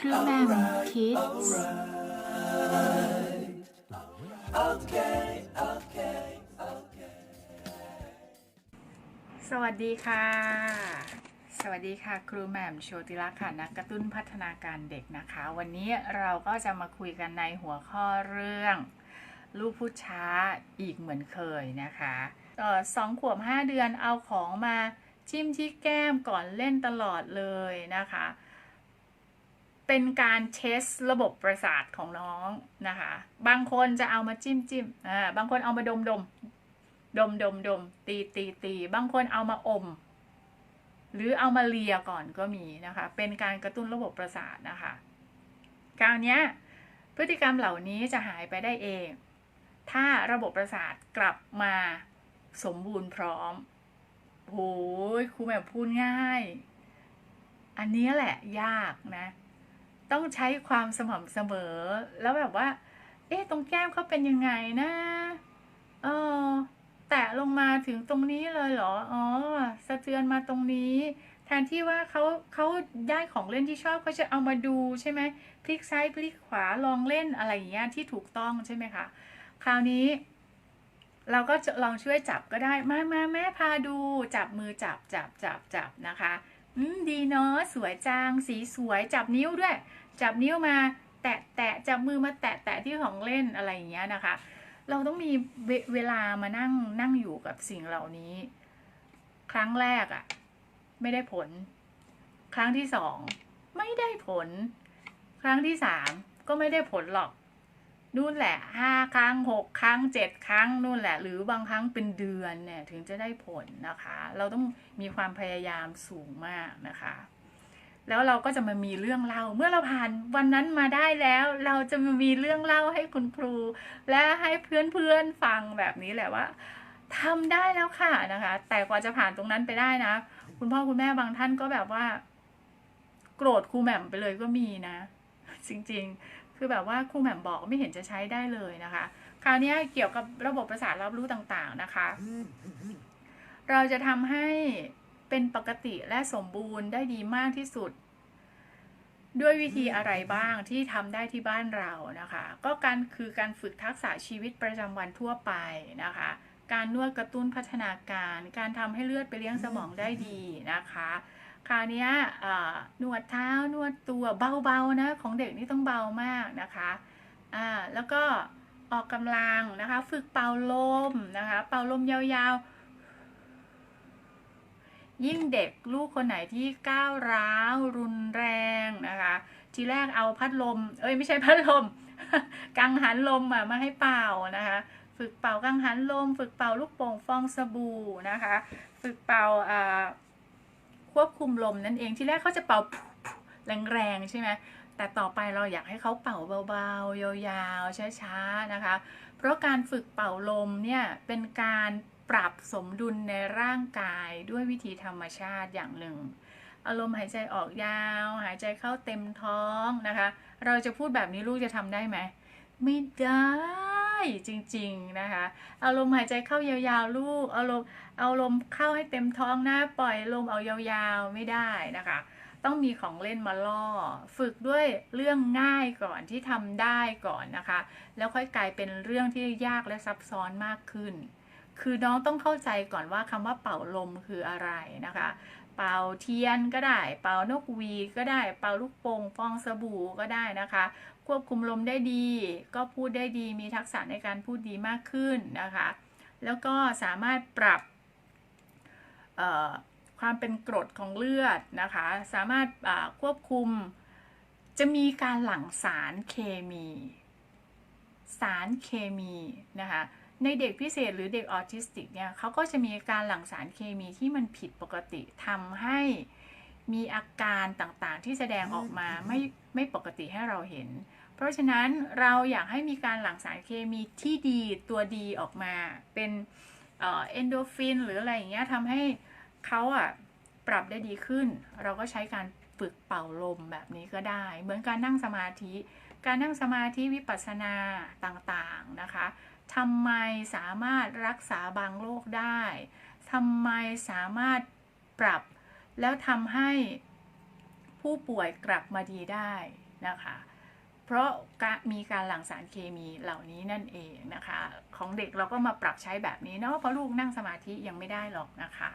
ครูแบมคิดส์สวัสดีค่ะ สวัสดีค่ะ ครูแหม่มโชติรักษ์ค่ะนักกระตุ้นพัฒนาการเด็กนะคะ วันนี้เราก็จะมาคุยกันในหัวข้อเรื่อง ลูกผู้ช้าอีกเหมือนเคยนะคะออสองขวบห้าเดือนเอาของมาจิ้มที่แก้มก่อนเล่นตลอดเลยนะคะ เป็นการเทสระบบประสาทของน้องนะคะ บางคนจะเอามาจิ้มจิ้มอ่าบางคนเอามาดมดมดมดมดมตีตีตีบางคนเอามาอม หรือเอามาเลียก่อนก็มีนะคะ เป็นการกระตุ้นระบบประสาทนะคะคราวนี้พฤติกรรมเหล่านี้จะหายไปได้เอง ถ้าระบบประสาทกลับมาสมบูรณ์พร้อมโอ้ยครูแบบพูดง่าย อันนี้แหละยากนะ ต้องใช้ความสม่ำเสมอ แล้วแบบว่า เอ๊ะตรงแก้มเขาเป็นยังไงนะ เออ แตะลงมาถึงตรงนี้เลยเหรอ อ๋อ สะเทือนมาตรงนี้ แทนที่ว่าเขาเขาได้ของเล่นที่ชอบเขาจะเอามาดูใช่ไหมพลิกซ้ายพลิกขวาลองเล่นอะไรอย่างเงี้ยที่ถูกต้องใช่ไหมคะคราวนี้ เราก็จะลองช่วยจับก็ได้ มามาแม่พาดูจับมือจับจับจับจับนะคะ อืมดีเนาะสวยจังสีสวยจับนิ้วด้วย จับนิ้วมา แตะแตะจับมือมาแตะแตะที่ของเล่นอะไรอย่างเงี้ยนะคะ เราต้องมีเวเวลามานั่งนั่งอยู่กับสิ่งเหล่านี้ ครั้งแรกอะ่ะ ไม่ได้ผล ครั้งที่สองไม่ได้ผล ครั้งที่สามก็ไม่ได้ผลหรอก นู่นแหละห้าครั้งหกครั้งเจ็ดครั้งนู่นแหละ หรือบางครั้งเป็นเดือนเนี่ยถึงจะได้ผลนะคะ เราต้องมีความพยายามสูงมากนะคะ แล้วเราก็จะมามีเรื่องเล่า เมื่อเราผ่านวันนั้นมาได้แล้ว เราจะมามีเรื่องเล่าให้คุณครู และให้เพื่อนๆฟังแบบนี้แหละว่าทำได้แล้วค่ะนะคะ แต่กว่าจะผ่านตรงนั้นไปได้นะ คุณพ่อคุณแม่บางท่านก็แบบว่า โกรธครูแหม่มไปเลยก็มีนะ จริง ๆ คือแบบว่าครูแหม่มบอกไม่เห็นจะใช้ได้เลยนะคะ คราวนี้เกี่ยวกับระบบประสาทรับรู้ต่างๆนะคะ เราจะทำให้เป็นปกติและสมบูรณ์ได้ดีมากที่สุด ด้วยวิธีอะไรบ้างที่ทำได้ที่บ้านเรานะคะ ก็การคือการฝึกทักษะชีวิตประจำวันทั่วไปนะคะ การนวดกระตุ้นพัฒนาการ การทำให้เลือดไปเลี้ยงสมองได้ดีนะคะ คราวนี้นวดเท้านวดตัวเบาๆนะของเด็กนี่ต้องเบามากนะคะอ่าแล้วก็ออกกำลังนะคะ ฝึกเป่าลมนะคะ เป่าลมยาวๆ ยิ่งเด็กลูกคนไหนที่ก้าวร้าวรุนแรงนะคะ ทีแรกเอาพัดลม เอ้ยไม่ใช่พัดลม กังหันลมอะมาให้เป่านะคะ ฝึกเป่ากังหันลม ฝึกเป่าลูกโป่งฟองสบู่นะคะ ฝึกเป่าอ่า ควบคุมลมนั่นเองที่แรกเขาจะเป่าแรงๆใช่ไหมแต่ต่อไปเราอยากให้เขาเป่าเบาๆ ยาวๆ ช้าๆ นะคะ เพราะการฝึกเป่าลมเนี่ยเป็นการปรับสมดุลในร่างกายด้วยวิธีธรรมชาติอย่างหนึ่ง อารมณ์หายใจออกยาว หายใจเข้าเต็มท้องนะคะ เราจะพูดแบบนี้ลูกจะทำได้ไหม ไม่ได้ จริงๆนะคะ เอารมหายใจเข้ายาวๆลูก เอารมเอาลมเข้าให้เต็มท้องน้าปล่อยลมเอายาวๆไม่ได้นะคะ ต้องมีของเล่นมาล่อ ฝึกด้วยเรื่องง่ายก่อนที่ทำได้ก่อนนะคะ แล้วค่อยกลายเป็นเรื่องที่ยากและซับซ้อนมากขึ้น คือน้องต้องเข้าใจก่อนว่าคำว่าเป่าลมคืออะไรนะคะ เป่าเทียนก็ได้ เป่านกหวีก็ได้ เป่าลูกโป่งฟองสบู่ก็ได้นะคะ ควบคุมลมได้ดี ก็พูดได้ดี มีทักษะในการพูดดีมากขึ้นนะคะ แล้วก็สามารถปรับความเป็นกรดของเลือดนะคะ สามารถควบคุมจะมีการหลั่งสารเคมี สารเคมีนะคะ ในเด็กพิเศษหรือเด็กออทิสติกเนี่ยเขาก็จะมีการหลั่งสารเคมีที่มันผิดปกติทำให้มีอาการต่างๆ ที่แสดงออกมาไม่ไม่ปกติให้เราเห็น เพราะฉะนั้นเราอยากให้มีการหลั่งสารเคมีที่ดีตัวดีออกมา เป็นเอนโดฟินหรืออะไรอย่างเงี้ยทำให้เขาอะปรับได้ดีขึ้น เราก็ใช้การฝึกเป่าลมแบบนี้ก็ได้ เหมือนการนั่งสมาธิ การนั่งสมาธิวิปัสสนาต่างๆนะคะ ทำไมสามารถรักษาบางโรคได้ทำไมสามารถปรับ แล้วทำให้ผู้ป่วยกลับมาดีได้นะคะ เพราะมีการหลั่งสารเคมีเหล่านี้นั่นเองนะคะ ของเด็กเราก็มาปรับใช้แบบนี้เนาะเพราะลูกนั่งสมาธิยังไม่ได้หรอกนะคะ